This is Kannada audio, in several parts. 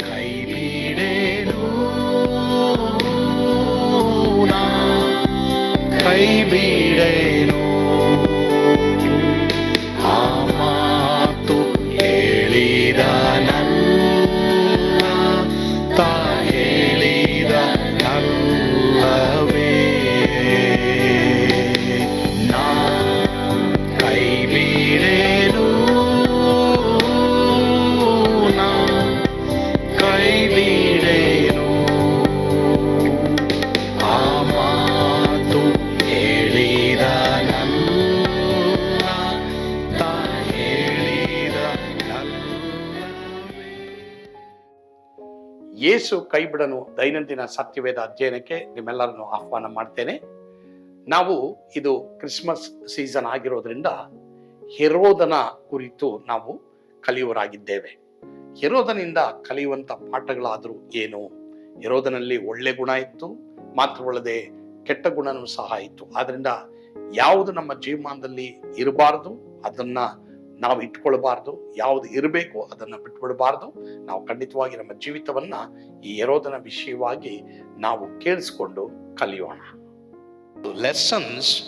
ಕೈ ಬಿಡೇನು ಯೇಸು ಕೈ ಬಿಡನು ದೈನಂದಿನ ಸತ್ಯವೇದ ಅಧ್ಯಯನಕ್ಕೆ ನಿಮ್ಮೆಲ್ಲರನ್ನು ಆಹ್ವಾನ ಮಾಡ್ತೇನೆ. ನಾವು ಇದು ಕ್ರಿಸ್ಮಸ್ ಸೀಸನ್ ಆಗಿರೋದ್ರಿಂದ ಹೆರೋದನ ಕುರಿತು ನಾವು ಕಲಿಯುವರಾಗಿದ್ದೇವೆ. ಹೆರೋದನಿಂದ ಕಲಿಯುವಂತ ಪಾಠಗಳಾದರೂ ಏನು? ಹೆರೋದನಲ್ಲಿ ಒಳ್ಳೆ ಗುಣ ಇತ್ತು, ಮಾತ್ರವಲ್ಲದೆ ಕೆಟ್ಟ ಗುಣನೂ ಸಹ ಇತ್ತು. ಆದ್ರಿಂದ ಯಾವುದು ನಮ್ಮ ಜೀವಮಾನದಲ್ಲಿ ಇರಬಾರದು, ಅದನ್ನ ನಾವು ಇಟ್ಕೊಳ್ಬಾರ್ದು ಯಾವುದು ಇರಬೇಕು ಅದನ್ನ ಬಿಟ್ಬಿಡಬಾರ್ದು ನಾವು ಖಂಡಿತವಾಗಿ ನಮ್ಮ ಜೀವಿತವನ್ನ ಈ ಎರೋದನ ವಿಷಯವಾಗಿ ನಾವು ಕೇಳಿಸ್ಕೊಂಡು ಕಲಿಯೋಣ. Lessons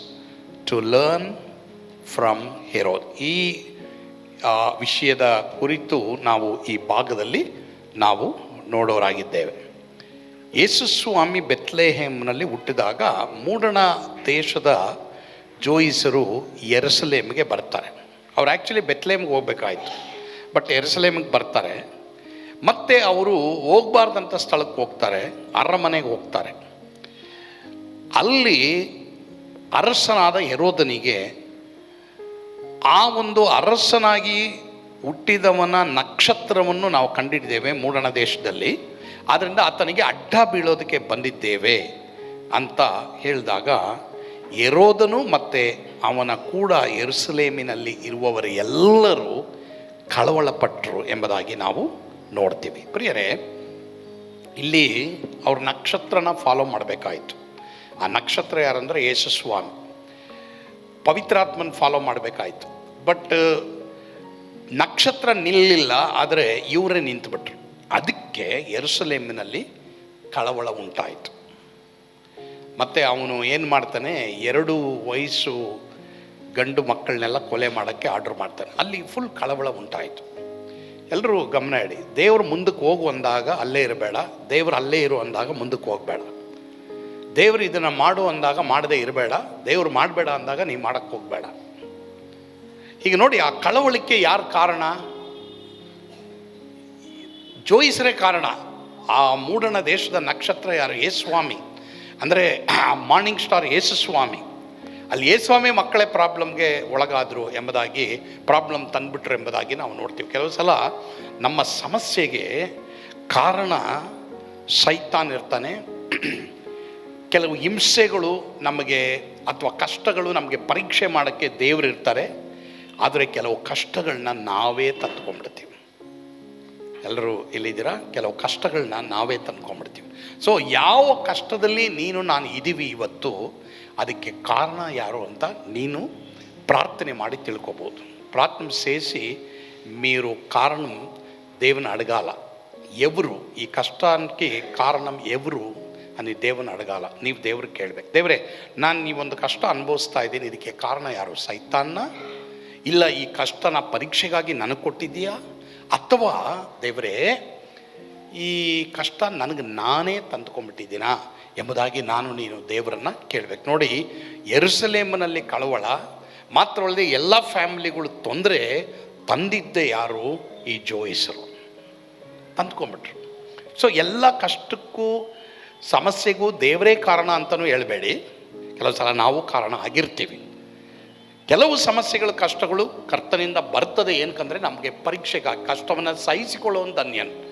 to learn from Herod ಈ ವಿಷಯದ ಕುರಿತು ನಾವು ಈ ಭಾಗದಲ್ಲಿ ನಾವು ನೋಡೋರಾಗಿದ್ದೇವೆ. ಯೇಸುಸ್ವಾಮಿ ಬೆತ್ಲೆಹೇಮ್ನಲ್ಲಿ ಹುಟ್ಟಿದಾಗ ಮೂಡಣ ದೇಶದ ಜೋಯಿಸರು ಎರಸಲೇಮ್ಗೆ ಬರ್ತಾರೆ. ಅವ್ರು ಆ್ಯಕ್ಚುಲಿ ಬೆತ್ಲೇಮ್ಗೆ ಹೋಗ್ಬೇಕಾಯ್ತು. ಬಟ್ ಎರಸಲೇಮಿಗೆ ಬರ್ತಾರೆ. ಮತ್ತೆ ಅವರು ಹೋಗ್ಬಾರ್ದಂಥ ಸ್ಥಳಕ್ಕೆ ಹೋಗ್ತಾರೆ. ಅರಮನೆಗೆ ಹೋಗ್ತಾರೆ. ಅಲ್ಲಿ ಅರಸನಾದ ಹೆರೋದನಿಗೆ ಆ ಒಂದು ಅರಸನಾಗಿ ಹುಟ್ಟಿದವನ ನಕ್ಷತ್ರವನ್ನು ನಾವು ಕಂಡಿದ್ದೇವೆ ಮೂಡಣ ದೇಶದಲ್ಲಿ. ಆದ್ದರಿಂದ ಆತನಿಗೆ ಅಡ್ಡ ಬೀಳೋದಕ್ಕೆ ಬಂದಿದ್ದೇವೆ ಅಂತ ಹೇಳಿದಾಗ ಎರೋದನು ಮತ್ತು ಅವನ ಕೂಡ ಎರುಸಲೇಮಿನಲ್ಲಿ ಇರುವವರು ಎಲ್ಲರೂ ಕಳವಳಪಟ್ಟರು ಎಂಬುದಾಗಿ ನಾವು ನೋಡ್ತೀವಿ. ಪ್ರಿಯರೇ, ಇಲ್ಲಿ ಅವ್ರ ನಕ್ಷತ್ರನ ಫಾಲೋ ಮಾಡಬೇಕಾಯಿತು. ಆ ನಕ್ಷತ್ರ ಯಾರಂದರೆ ಯೇಸುಸ್ವಾಮಿ ಪವಿತ್ರಾತ್ಮನ ಫಾಲೋ ಮಾಡಬೇಕಾಯಿತು. ಬಟ್ ನಕ್ಷತ್ರ ನಿಲ್ಲಿಲ್ಲ, ಆದರೆ ಇವರೇ ನಿಂತುಬಿಟ್ರು. ಅದಕ್ಕೆ ಎರುಸಲೇಮಿನಲ್ಲಿ ಕಳವಳ ಉಂಟಾಯಿತು. ಮತ್ತು ಅವನು ಏನು ಮಾಡ್ತಾನೆ, ಎರಡು ವಯಸ್ಸು ಗಂಡು ಮಕ್ಕಳನ್ನೆಲ್ಲ ಕೊಲೆ ಮಾಡೋಕ್ಕೆ ಆರ್ಡ್ರ್ ಮಾಡ್ತಾನೆ ಅಲ್ಲಿ ಫುಲ್ ಕಳವಳ ಉಂಟಾಯಿತು. ಎಲ್ಲರೂ ಗಮನ ಇಡಿ. ದೇವ್ರು ಮುಂದಕ್ಕೆ ಹೋಗು ಅಂದಾಗ ಅಲ್ಲೇ ಇರಬೇಡ. ದೇವ್ರು ಅಲ್ಲೇ ಇರು ಅಂದಾಗ ಮುಂದಕ್ಕೆ ಹೋಗಬೇಡ. ದೇವರು ಇದನ್ನು ಮಾಡು ಅಂದಾಗ ಮಾಡದೇ ಇರಬೇಡ. ದೇವ್ರು ಮಾಡಬೇಡ ಅಂದಾಗ ನೀವು ಮಾಡಕ್ಕೆ ಹೋಗಬೇಡ. ಈಗ ನೋಡಿ, ಆ ಕಳವಳಿಕೆ ಯಾರು ಕಾರಣ? ಜೋಯಿಸರೇ ಕಾರಣ. ಆ ಮೂಡಣ ದೇಶದ ನಕ್ಷತ್ರ ಯಾರು? ಯೇಸ್ವಾಮಿ ಅಂದರೆ ಮಾರ್ನಿಂಗ್ ಸ್ಟಾರ್ ಯೇಸುಸ್ವಾಮಿ. ಅಲ್ಲಿ ಯೇಸ್ವಾಮಿ ಮಕ್ಕಳೇ ಪ್ರಾಬ್ಲಮ್ಗೆ ಒಳಗಾದರು ಎಂಬುದಾಗಿ, ಪ್ರಾಬ್ಲಮ್ ತಂದುಬಿಟ್ರು ಎಂಬುದಾಗಿ ನಾವು ನೋಡ್ತೀವಿ. ಕೆಲವು ಸಲ ನಮ್ಮ ಸಮಸ್ಯೆಗೆ ಕಾರಣ ಸೈತಾನ್ ಇರ್ತಾನೆ. ಕೆಲವು ಹಿಂಸೆಗಳು ನಮಗೆ ಅಥವಾ ಕಷ್ಟಗಳು ನಮಗೆ ಪರೀಕ್ಷೆ ಮಾಡೋಕ್ಕೆ ದೇವರು ಇರ್ತಾರೆ. ಆದರೆ ಕೆಲವು ಕಷ್ಟಗಳನ್ನ ನಾವೇ ತಂದ್ಕೊಂಡ್ಬಿಡ್ತೀವಿ. ಎಲ್ಲರೂ ಇಲ್ಲಿದ್ದೀರಾ ಕೆಲವು ಕಷ್ಟಗಳನ್ನ ನಾವೇ ತಂದ್ಕೊಂಡ್ಬಿಡ್ತೀವಿ. ಸೊ ಯಾವ ಕಷ್ಟದಲ್ಲಿ ನೀನು ನಾನು ಇದ್ದೀವಿ ಇವತ್ತು ಅದಕ್ಕೆ ಕಾರಣ ಯಾರು ಅಂತ ನೀನು ಪ್ರಾರ್ಥನೆ ಮಾಡಿ ತಿಳ್ಕೊಬೋದು. ಪ್ರಾರ್ಥನೆ ಸೇರಿಸಿ ಮೀರು ಕಾರಣ ದೇವನ ಅಡಗಾಲ. ಎವರು, ಈ ಕಷ್ಟಕ್ಕೆ ಕಾರಣ ಎವರು అని ದೇವನ ಅಡಗಾಲ. ನೀವು ದೇವ್ರಿಗೆ ಕೇಳಬೇಕು. ದೇವರೇ, ನಾನು ಈ ಒಂದು ಕಷ್ಟ ಅನುಭವಿಸ್ತಾ ಇದ್ದೀನಿ, ಇದಕ್ಕೆ ಕಾರಣ ಯಾರು? ಸೈತಾನ್ನ ಇಲ್ಲ, ಈ ಕಷ್ಟನ ಪರೀಕ್ಷೆಗಾಗಿ ನನಗೆ ಕೊಟ್ಟಿದ್ದೀಯಾ? ಅಥವಾ ದೇವರೇ, ಈ ಕಷ್ಟ ನನಗೆ ನಾನೇ ತಂದುಕೊಂಡ್ಬಿಟ್ಟಿದ್ದೀನಾ? ಎಂಬುದಾಗಿ ನಾನು ನೀನು ದೇವರನ್ನು ಕೇಳಬೇಕು. ನೋಡಿ ಎರುಸಲೇಮನಲ್ಲಿ ಕಳವಳ ಮಾತ್ರವಲ್ಲದೆ ಎಲ್ಲ ಫ್ಯಾಮಿಲಿಗಳು ತೊಂದರೆ, ತಂದಿದ್ದೆ ಯಾರು? ಈ ಜೋಯಿಸರು. ತಂದ್ಕೊಂಬಿಟ್ರು ಸೊ ಎಲ್ಲ ಕಷ್ಟಕ್ಕೂ, ಸಮಸ್ಯೆಗೂ ದೇವರೇ ಕಾರಣ ಅಂತಲೂ ಹೇಳಬೇಡಿ. ಕೆಲವು ಸಲ ನಾವು ಕಾರಣ ಆಗಿರ್ತೀವಿ. ಕೆಲವು ಸಮಸ್ಯೆಗಳು, ಕಷ್ಟಗಳು ಕರ್ತನಿಂದ ಬರ್ತದೆ ಏನಕ್ಕಂದರೆ ನಮಗೆ ಪರೀಕ್ಷೆಗಾಗಿ, ಕಷ್ಟವನ್ನು ಸಹಿಸಿಕೊಳ್ಳುವಂಥ ಅನ್ಯನ್.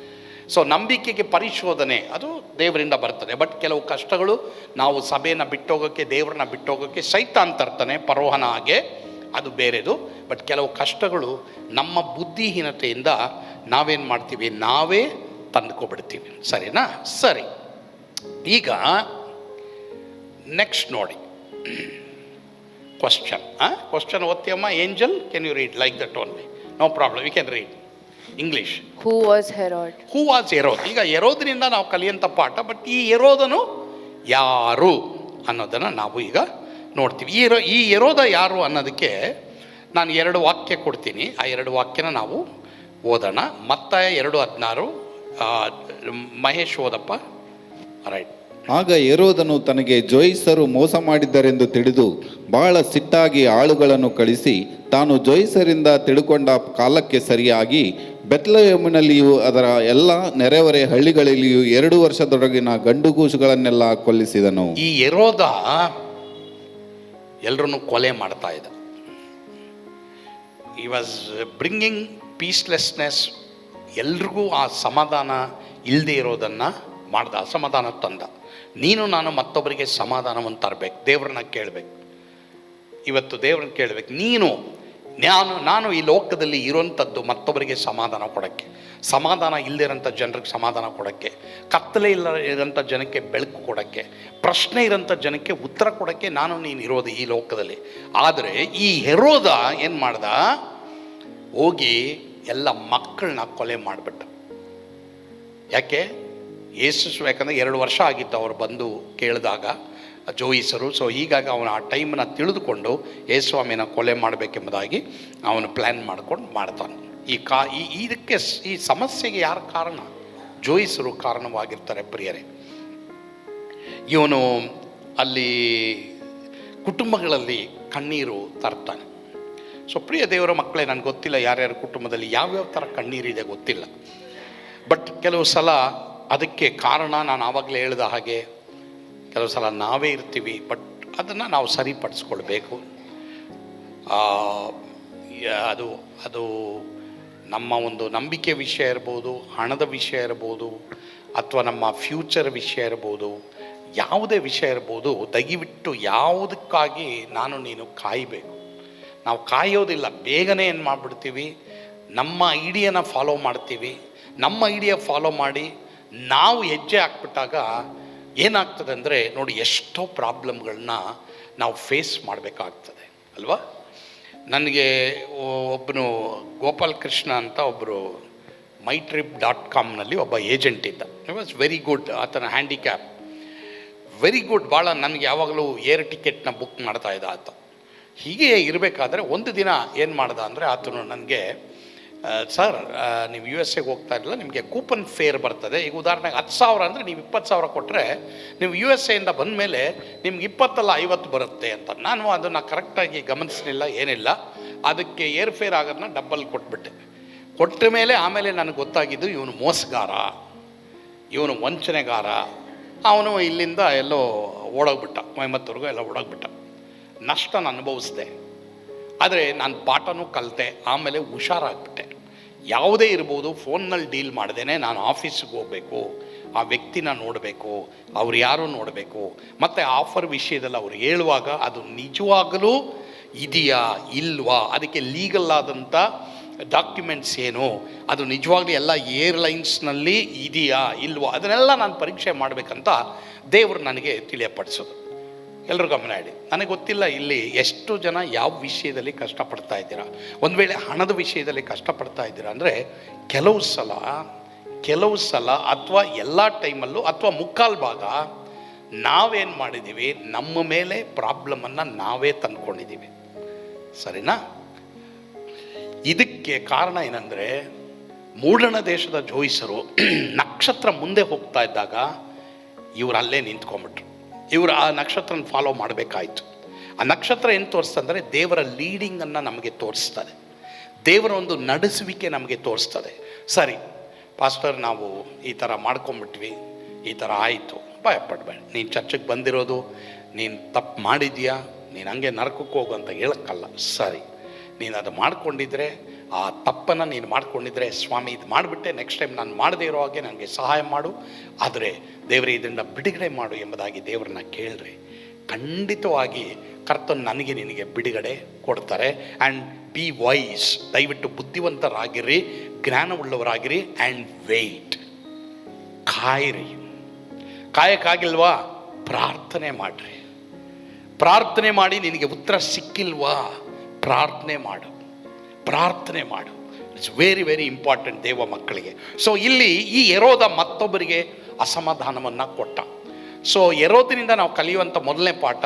ಸೊ ನಂಬಿಕೆಗೆ ಪರಿಶೋಧನೆ, ಅದು ದೇವರಿಂದ ಬರ್ತದೆ. ಬಟ್ ಕೆಲವು ಕಷ್ಟಗಳು ನಾವು ಸಭೆಯನ್ನು ಬಿಟ್ಟೋಗೋಕ್ಕೆ ದೇವರನ್ನ ಬಿಟ್ಟೋಗೋಕ್ಕೆ ಸೈತಾನ್ ತರ್ತಾನೆ, ಪರೋಹನ ಹಾಗೆ, ಅದು ಬೇರೆದು. ಬಟ್ ಕೆಲವು ಕಷ್ಟಗಳು ನಮ್ಮ ಬುದ್ಧಿಹೀನತೆಯಿಂದ ನಾವೇನು ಮಾಡ್ತೀವಿ? ನಾವೇ ತಂದುಕೊಬಿಡ್ತೀವಿ. ಸರಿನಾ? ಸರಿ. ಈಗ ನೆಕ್ಸ್ಟ್ ನೋಡಿ. Question question ಓದ್ತೀಯಮ್ಮ Angel can you read like that only no problem you can read English who was Herod? Who was Herod ಈಗ ಎರೋದ್ರಿಂದ ನಾವು ಕಲಿಯಂಥ ಪಾಠ ಬಟ್ ಈ ಎರೋದನು ಯಾರು ಅನ್ನೋದನ್ನು ನಾವು ಈಗ ನೋಡ್ತೀವಿ. ಈ ಈ ಎರೋದ ಯಾರು ಅನ್ನೋದಕ್ಕೆ ನಾನು ಎರಡು ವಾಕ್ಯ ಕೊಡ್ತೀನಿ. ಆ ಎರಡು ವಾಕ್ಯನ ನಾವು ಓದೋಣ. ಮತ್ತಾಯ ಎರಡು ಹದಿನಾರು ಮಹೇಶ್ ಓದಪ್ಪ. ರೈಟ್ ಆಗ ಏರೋದನು ತನಗೆ ಜೋಯಿಸರು ಮೋಸ ಮಾಡಿದ್ದರೆಂದು ತಿಳಿದು ಬಹಳ ಸಿಟ್ಟಾಗಿ ಆಳುಗಳನ್ನು ಕಳಿಸಿ ತಾನು ಜೋಯಿಸರಿಂದ ತಿಳುಕೊಂಡ ಕಾಲಕ್ಕೆ ಸರಿಯಾಗಿ ಬೆತ್ಲಯಮಿನಲ್ಲಿಯೂ ಅದರ ಎಲ್ಲ ನೆರೆಹೊರೆ ಹಳ್ಳಿಗಳಲ್ಲಿಯೂ ಎರಡು ವರ್ಷದೊಳಗಿನ ಗಂಡುಗೂಸುಗಳನ್ನೆಲ್ಲ ಕೊಲ್ಲಿಸಿದನು. ಈ ಎರೋದ ಎಲ್ಲರನ್ನು ಕೊಲೆ ಮಾಡ್ತಾ ಇದ್ದ. ಈ ವಾಸ್ ಬ್ರಿಂಗಿಂಗ್ ಪೀಸ್ಲೆಸ್ನೆಸ್ ಎಲ್ರಿಗೂ ಆ ಸಮಾಧಾನ ಇಲ್ಲದೆ ಇರೋದನ್ನು ಮಾಡ್ದ, ಅಸಮಾಧಾನ ತಂದ. ನೀನು ನಾನು ಮತ್ತೊಬ್ಬರಿಗೆ ಸಮಾಧಾನವನ್ನು ತರಬೇಕು, ದೇವ್ರನ್ನ ಕೇಳಬೇಕು. ಇವತ್ತು ದೇವ್ರನ್ನ ಕೇಳಬೇಕು, ನೀನು, ನಾನು ನಾನು ಈ ಲೋಕದಲ್ಲಿ ಇರೋಂಥದ್ದು ಮತ್ತೊಬ್ಬರಿಗೆ ಸಮಾಧಾನ ಕೊಡೋಕ್ಕೆ, ಸಮಾಧಾನ ಇಲ್ಲದಿರೋಂಥ ಜನರಿಗೆ ಸಮಾಧಾನ ಕೊಡೋಕ್ಕೆ, ಕತ್ತಲೆ ಇಲ್ಲ ಇರೋಂಥ ಜನಕ್ಕೆ ಬೆಳಕು ಕೊಡೋಕ್ಕೆ, ಪ್ರಶ್ನೆ ಇರೋಂಥ ಜನಕ್ಕೆ ಉತ್ತರ ಕೊಡೋಕ್ಕೆ ನಾನು ನೀನು ಇರೋದು ಈ ಲೋಕದಲ್ಲಿ. ಆದರೆ ಈ ಹೆರೋದ ಏನು ಮಾಡ್ದ? ಹೋಗಿ ಎಲ್ಲ ಮಕ್ಕಳನ್ನ ಕೊಲೆ ಮಾಡಿಬಿಟ್ಟ. ಯಾಕೆ? ಯೇಸು ಯಾಕಂದರೆ ಎರಡು ವರ್ಷ ಆಗಿತ್ತು ಅವರು ಬಂದು ಕೇಳಿದಾಗ ಜೋಯಿಸರು. ಸೊ ಹೀಗಾಗಿ ಅವನು ಆ ಟೈಮನ್ನ ತಿಳಿದುಕೊಂಡು ಯೇಸ್ವಾಮಿನ ಕೊಲೆ ಮಾಡಬೇಕೆಂಬುದಾಗಿ ಅವನು ಪ್ಲ್ಯಾನ್ ಮಾಡ್ಕೊಂಡು ಮಾಡ್ತಾನೆ. ಈ ಕಾ, ಈ, ಇದಕ್ಕೆ ಈ ಸಮಸ್ಯೆಗೆ ಯಾರ ಕಾರಣ? ಜೋಯಿಸರು ಕಾರಣವಾಗಿರ್ತಾರೆ ಪ್ರಿಯರೇ. ಇವನು ಅಲ್ಲಿ ಕುಟುಂಬಗಳಲ್ಲಿ ಕಣ್ಣೀರು ತರ್ತಾನೆ. ಸೊ ಪ್ರಿಯ ದೇವರ ಮಕ್ಕಳೇ, ನನಗೆ ಗೊತ್ತಿಲ್ಲ ಯಾರ್ಯಾರ ಕುಟುಂಬದಲ್ಲಿ ಯಾವ್ಯಾವ ಥರ ಕಣ್ಣೀರಿದೆ ಗೊತ್ತಿಲ್ಲ. ಬಟ್ ಕೆಲವು ಸಲ ಅದಕ್ಕೆ ಕಾರಣ ನಾನು ಆವಾಗಲೇ ಹೇಳಿದ ಹಾಗೆ ಕೆಲವು ಸಲ ನಾವೇ ಇರ್ತೀವಿ, ಬಟ್ ಅದನ್ನು ನಾವು ಸರಿಪಡಿಸ್ಕೊಳ್ಬೇಕು. ಅದು ಅದು ನಮ್ಮ ಒಂದು ನಂಬಿಕೆ ವಿಷಯ ಇರ್ಬೋದು, ಹಣದ ವಿಷಯ ಇರ್ಬೋದು, ಅಥವಾ ನಮ್ಮ ಫ್ಯೂಚರ್ ವಿಷಯ ಇರ್ಬೋದು, ಯಾವುದೇ ವಿಷಯ ಇರ್ಬೋದು, ದಯವಿಟ್ಟು ಯಾವುದಕ್ಕಾಗಿ ನಾನು ನೀನು ಕಾಯಬೇಕು. ನಾವು ಕಾಯೋದಿಲ್ಲ, ಬೇಗನೆ ಏನು ಮಾಡಿಬಿಡ್ತೀವಿ ನಮ್ಮ ಐಡಿಯಾನ ಫಾಲೋ ಮಾಡ್ತೀವಿ, ನಮ್ಮ ಐಡಿಯಾ ಫಾಲೋ ಮಾಡಿ ನಾವು ಹೆಜ್ಜೆ ಹಾಕ್ಬಿಟ್ಟಾಗ ಏನಾಗ್ತದೆ ಅಂದರೆ ನೋಡಿ ಎಷ್ಟೋ ಪ್ರಾಬ್ಲಮ್ಗಳನ್ನ ನಾವು ಫೇಸ್ ಮಾಡಬೇಕಾಗ್ತದೆ, ಅಲ್ವಾ? ನನಗೆ ಒಬ್ಬನು ಗೋಪಾಲ್ ಕೃಷ್ಣ ಅಂತ ಒಬ್ಬರು ಮೈ ಟ್ರಿಪ್ ಡಾಟ್ ಕಾಮ್ನಲ್ಲಿ ಒಬ್ಬ ಏಜೆಂಟ್ ಇದ್ದ. ಇಟ್ ವಾಸ್ ವೆರಿ ಗುಡ್ ಆತನ ಹ್ಯಾಂಡಿಕ್ಯಾಪ್. ವೆರಿ ಗುಡ್ ಭಾಳ ನನಗೆ ಯಾವಾಗಲೂ ಏರ್ ಟಿಕೆಟ್ನ ಬುಕ್ ಮಾಡ್ತಾ ಇದ್ದ ಆತ. ಹೀಗೆ ಇರಬೇಕಾದ್ರೆ ಒಂದು ದಿನ ಏನು ಮಾಡ್ದ ಅಂದರೆ ಆತನು ನನಗೆ ಸರ್ ನೀವು ಯು ಎಸ್ ಎಗೆ ಹೋಗ್ತಾ ಇರಲಿಲ್ಲ, ನಿಮಗೆ ಕೂಪನ್ ಫೇರ್ ಬರ್ತದೆ. ಈಗ ಉದಾಹರಣೆಗೆ ಹತ್ತು ಸಾವಿರ ಅಂದರೆ ನೀವು ಇಪ್ಪತ್ತು ಸಾವಿರ ಕೊಟ್ಟರೆ ನೀವು ಯು ಎಸ್ ಎಯಿಂದ ಬಂದ ಮೇಲೆ ನಿಮ್ಗೆ ಇಪ್ಪತ್ತಲ್ಲ ಐವತ್ತು ಬರುತ್ತೆ ಅಂತ. ನಾನು ಅದನ್ನು ಕರೆಕ್ಟಾಗಿ ಗಮನಿಸಲಿಲ್ಲ, ಏನಿಲ್ಲ. ಅದಕ್ಕೆ ಏರ್ ಫೇರ್ ಆಗೋದನ್ನ ಡಬ್ಬಲ್ ಕೊಟ್ಬಿಟ್ಟೆ. ಕೊಟ್ಟ ಮೇಲೆ ಆಮೇಲೆ ನನಗೆ ಗೊತ್ತಾಗಿದ್ದು ಇವನು ಮೋಸಗಾರ. ಇವನು ವಂಚನೆಗಾರ. ಅವನು ಇಲ್ಲಿಂದ ಎಲ್ಲೋ ಓಡೋಗ್ಬಿಟ್ಟ ಮೈಮತ್ತವರೆಗೂ ಎಲ್ಲ ಓಡೋಗ್ಬಿಟ್ಟ. ನಾನು ಅನುಭವಿಸಿದೆ. ಆದರೆ ನಾನು ಪಾಠನೂ ಕಲಿತೆ, ಆಮೇಲೆ ಹುಷಾರಾಗ್ಬಿಟ್ಟೆ. ಯಾವುದೇ ಇರ್ಬೋದು, ಫೋನ್ನಲ್ಲಿ ಡೀಲ್ ಮಾಡ್ದೇನೆ ನಾನು ಆಫೀಸಿಗೆ ಹೋಗಬೇಕು, ಆ ವ್ಯಕ್ತಿನ ನೋಡಬೇಕು, ಅವ್ರು ಯಾರು ನೋಡಬೇಕು, ಮತ್ತು ಆಫರ್ ವಿಷಯದಲ್ಲಿ ಅವ್ರು ಹೇಳುವಾಗ ಅದು ನಿಜವಾಗಲೂ ಇದೆಯಾ, ಇಲ್ವಾ, ಅದಕ್ಕೆ ಲೀಗಲ್ ಆದಂಥ ಡಾಕ್ಯುಮೆಂಟ್ಸ್ ಏನು, ಅದು ನಿಜವಾಗ್ಲೂ ಎಲ್ಲ ಏರ್ಲೈನ್ಸ್ನಲ್ಲಿ ಇದೆಯಾ, ಇಲ್ವಾ, ಅದನ್ನೆಲ್ಲ ನಾನು ಪರೀಕ್ಷೆ ಮಾಡಬೇಕಂತ ದೇವರು ನನಗೆ ತಿಳಿಯಪಡಿಸೋದು. ಎಲ್ಲರೂ ಗಮನ ಇಡಿ. ನನಗೆ ಗೊತ್ತಿಲ್ಲ ಇಲ್ಲಿ ಎಷ್ಟು ಜನ ಯಾವ ವಿಷಯದಲ್ಲಿ ಕಷ್ಟಪಡ್ತಾ ಇದ್ದೀರಾ? ಒಂದು ವೇಳೆ ಹಣದ ವಿಷಯದಲ್ಲಿ ಕಷ್ಟಪಡ್ತಾ ಇದ್ದೀರಾ ಅಂದರೆ ಕೆಲವು ಸಲ ಕೆಲವು ಸಲ ಅಥವಾ ಎಲ್ಲ ಟೈಮಲ್ಲೂ ಅಥವಾ ಮುಕ್ಕಾಲು ಭಾಗ ನಾವೇನು ಮಾಡಿದ್ದೀವಿ ನಮ್ಮ ಮೇಲೆ ಪ್ರಾಬ್ಲಮನ್ನು ನಾವೇ ತಂದ್ಕೊಂಡಿದ್ದೀವಿ ಸರಿನಾ? ಇದಕ್ಕೆ ಕಾರಣ ಏನಂದರೆ ಮೂಡಣ ದೇಶದ ಜೋಯಿಸರು ನಕ್ಷತ್ರ ಮುಂದೆ ಹೋಗ್ತಾ ಇದ್ದಾಗ ಇವರು ಅಲ್ಲೇ ನಿಂತ್ಕೊಂಡ್ಬಿಟ್ರು. ಇವರು ಆ ನಕ್ಷತ್ರನ ಫಾಲೋ ಮಾಡಬೇಕಾಯ್ತು. ಆ ನಕ್ಷತ್ರ ಏನು ತೋರಿಸ್ತಂದರೆ ದೇವರ ಲೀಡಿಂಗನ್ನು ನಮಗೆ ತೋರಿಸ್ತದೆ ದೇವರ ಒಂದು ನಡೆಸುವಿಕೆ ನಮಗೆ ತೋರಿಸ್ತದೆ ಸರಿ ಪಾಸ್ಟರ್ ನಾವು ಈ ಥರ ಮಾಡ್ಕೊಂಬಿಟ್ವಿ, ಈ ಥರ ಆಯಿತು ಭಯಪಡಬೇಡ ನೀನು ಚರ್ಚೆಗೆ ಬಂದಿರೋದು, ನೀನು ತಪ್ಪು ಮಾಡಿದ್ಯಾ, ನೀನು ಹಂಗೆ ನರಕಕ್ಕೆ ಹೋಗು ಅಂತ ಹೇಳೋಕ್ಕಲ್ಲ. ಸರಿ. ನೀನು ಅದು ಮಾಡಿಕೊಂಡಿದ್ರೆ, ಆ ತಪ್ಪನ್ನು ನೀನು ಮಾಡಿಕೊಂಡಿದ್ರೆ ಸ್ವಾಮಿ ಇದು ಮಾಡಿಬಿಟ್ಟೆ ನೆಕ್ಸ್ಟ್ ಟೈಮ್ ನಾನು ಮಾಡದೇ ಇರೋ ಹಾಗೆ ನನಗೆ ಸಹಾಯ ಮಾಡು. ಆದರೆ ದೇವರೇ ಇದನ್ನು ಬಿಡುಗಡೆ ಮಾಡು ಎಂಬುದಾಗಿ ದೇವರನ್ನ ಕೇಳ್ರಿ ಖಂಡಿತವಾಗಿ ಕರ್ತನ್ ನನಗೆ ನಿನಗೆ ಬಿಡುಗಡೆ ಕೊಡ್ತಾರೆ. ಆ್ಯಂಡ್ ಬಿ ವೈಸ್ ದಯವಿಟ್ಟು ಬುದ್ಧಿವಂತರಾಗಿರಿ, ಜ್ಞಾನವುಳ್ಳವರಾಗಿರಿ ಆ್ಯಂಡ್ ವೆಯ್ಟ್ ಕಾಯಿರಿ. ಕಾಯಕ್ಕಾಗಿಲ್ವಾ? ಪ್ರಾರ್ಥನೆ ಮಾಡಿರಿ. ಪ್ರಾರ್ಥನೆ ಮಾಡಿ ನಿನಗೆ ಉತ್ತರ ಸಿಕ್ಕಿಲ್ವಾ? ಪ್ರಾರ್ಥನೆ ಮಾಡು. ಪ್ರಾರ್ಥನೆ ಮಾಡು. ಇಟ್ಸ್ ವೆರಿ ವೆರಿ ಇಂಪಾರ್ಟೆಂಟ್ ದೇವ ಮಕ್ಕಳಿಗೆ. ಸೊ ಇಲ್ಲಿ ಈ ಎರೋದ ಮತ್ತೊಬ್ಬರಿಗೆ ಅಸಮಾಧಾನವನ್ನು ಕೊಟ್ಟ. ಸೊ ಎರೋದಿನಿಂದ ನಾವು ಕಲಿಯುವಂಥ ಮೊದಲನೇ ಪಾಠ,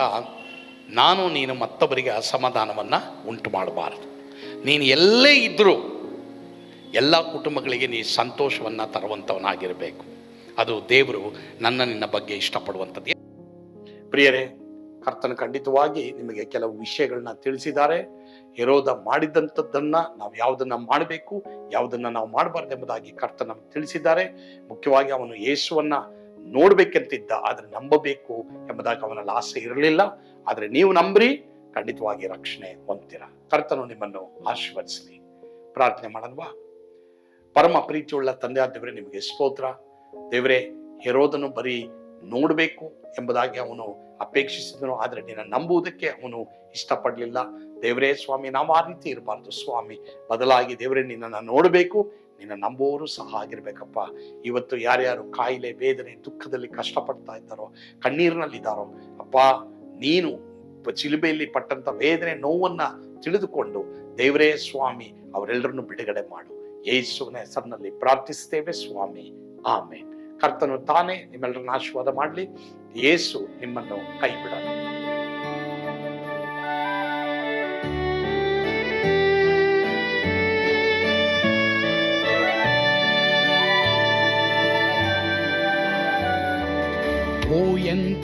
ನಾನು, ನೀನು ಮತ್ತೊಬ್ಬರಿಗೆ ಅಸಮಾಧಾನವನ್ನು ಉಂಟು ಮಾಡಬಾರದು. ನೀನು ಎಲ್ಲೇ ಇದ್ದರೂ ಎಲ್ಲ ಕುಟುಂಬಗಳಿಗೆ ನೀ ಸಂತೋಷವನ್ನು ತರುವಂಥವನಾಗಿರಬೇಕು ಅದು ದೇವರು ನನ್ನ, ನಿನ್ನ ಬಗ್ಗೆ ಇಷ್ಟಪಡುವಂಥದ್ದು. ಪ್ರಿಯರೇ, ಕರ್ತನ ಖಂಡಿತವಾಗಿ ನಿಮಗೆ ಕೆಲವು ವಿಷಯಗಳನ್ನ ತಿಳಿಸಿದ್ದಾರೆ. ಹೆರೋದ ಮಾಡಿದಂಥದ್ದನ್ನ ನಾವು ಯಾವುದನ್ನ ಮಾಡಬೇಕು, ಯಾವುದನ್ನ ನಾವು ಮಾಡಬಾರ್ದು ಎಂಬುದಾಗಿ ಕರ್ತ ನಮ್ಗೆ ತಿಳಿಸಿದ್ದಾರೆ. ಮುಖ್ಯವಾಗಿ ಅವನು ಯೇಸುವನ್ನ ನೋಡ್ಬೇಕಂತಿದ್ದ, ಆದ್ರೆ ನಂಬಬೇಕು ಎಂಬುದಾಗಿ ಅವನಲ್ಲಿ ಆಸೆ ಇರಲಿಲ್ಲ. ಆದ್ರೆ ನೀವು ನಂಬ್ರಿ, ಖಂಡಿತವಾಗಿ ರಕ್ಷಣೆ ಹೊಂದ್ತೀರ. ಕರ್ತನು ನಿಮ್ಮನ್ನು ಆಶೀರ್ವದಿಸಲಿ. ಪ್ರಾರ್ಥನೆ ಮಾಡಲ್ವಾ? ಪರಮ ಪ್ರೀತಿಯುಳ್ಳ ತಂದೆ ದೇವರೇ, ನಿಮಗೆ ಸ್ತೋತ್ರ. ದೇವರೇ ಹೆರೋದನು ಬರೀ ನೋಡಬೇಕು ಎಂಬುದಾಗಿ ಅವನು ಅಪೇಕ್ಷಿಸಿದನು, ಆದರೆ ನಿನ್ನ ನಂಬುವುದಕ್ಕೆ ಅವನು ಇಷ್ಟಪಡಲಿಲ್ಲ. ದೇವರೇ ಸ್ವಾಮಿ, ನಾವು ಆ ರೀತಿ ಇರಬಾರ್ದು. ಸ್ವಾಮಿ, ಬದಲಾಗಿ ದೇವರೇ, ನಿನ್ನನ್ನು ನೋಡಬೇಕು. ನಿನ್ನ ನಂಬುವವರು ಸಹ ಆಗಿರ್ಬೇಕಪ್ಪ. ಇವತ್ತು ಯಾರ್ಯಾರು ಕಾಯಿಲೆ ವೇದನೆ ದುಃಖದಲ್ಲಿ ಕಷ್ಟಪಡ್ತಾ ಇದ್ದಾರೋ, ಕಣ್ಣೀರಿನಲ್ಲಿದ್ದಾರೋ, ಅಪ್ಪ, ನೀನು ಚಿಲುಬೆಯಲ್ಲಿ ಪಟ್ಟಂತ ವೇದನೆ ನೋವನ್ನ ತಿಳಿದುಕೊಂಡು ದೇವರೇ, ಸ್ವಾಮಿ, ಅವರೆಲ್ಲರನ್ನು ಬಿಡುಗಡೆ ಮಾಡು. ಯೇಸುವಿನ ಹೆಸರಿನಲ್ಲಿ ಪ್ರಾರ್ಥಿಸ್ತೇವೆ ಸ್ವಾಮಿ. ಆಮೇಲೆ ಕರ್ತನು ತಾನೇ ನಿಮ್ಮೆಲ್ಲರನ್ನ ಆಶೀರ್ವಾದ ಮಾಡಲಿ. ಯೇಸು ನಿಮ್ಮನ್ನು ಕೈ ಬಿಡಲ್ಲ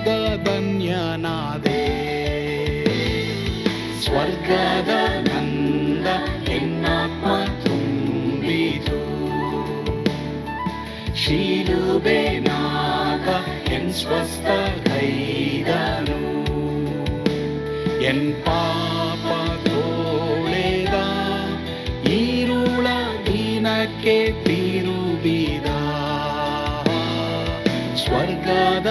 ನಾನೀಗ ಧನ್ಯನಾದೆ ಸ್ವರ್ಗದ ನಂದ ಎನ್ನಾತ್ಮ ತುಂಬಿತು ಶೀಲುಬೆನಾಗ ಎನ್ ಸ್ವಸ್ಥ ಕೈದನು ಎನ್ ಪಾಪ ತೋಳೆದ ಈರುಳ ದಿನಕ್ಕೆ ತಿರುಬಿದ ಸ್ವರ್ಗದ